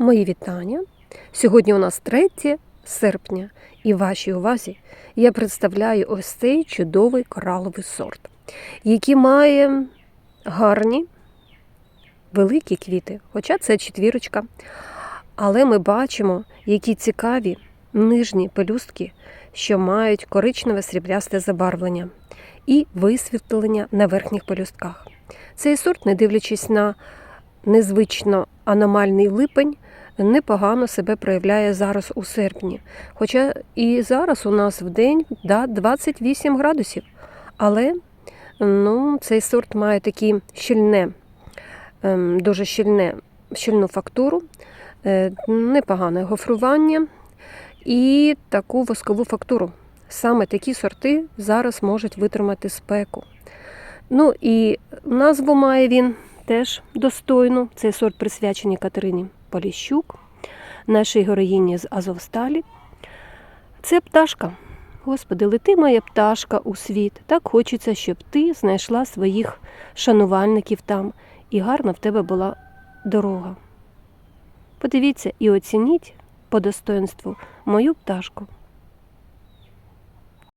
Мої вітання. Сьогодні у нас 3 серпня, і вашій увазі я представляю ось цей чудовий кораловий сорт, який має гарні великі квіти, хоча це четвірочка. Але ми бачимо, які цікаві нижні пелюстки, що мають коричневе сріблясте забарвлення і висвітлення на верхніх пелюстках. Цей сорт, не дивлячись на незвично аномальний липень, непогано себе проявляє зараз у серпні. Хоча і зараз у нас в день да, 28 градусів. Але ну, цей сорт має такі щільне, ем, дуже щільне, щільну фактуру, е, непогане гофрування і таку воскову фактуру. Саме такі сорти зараз можуть витримати спеку. Ну і назву має він теж достойну. Цей сорт присвячений Катерині Поліщук, нашій героїні з Азовсталі. Це пташка. Господи, лети моя пташка у світ. Так хочеться, щоб ти знайшла своїх шанувальників там, і гарна в тебе була дорога. Подивіться і оцініть по достоинству мою пташку.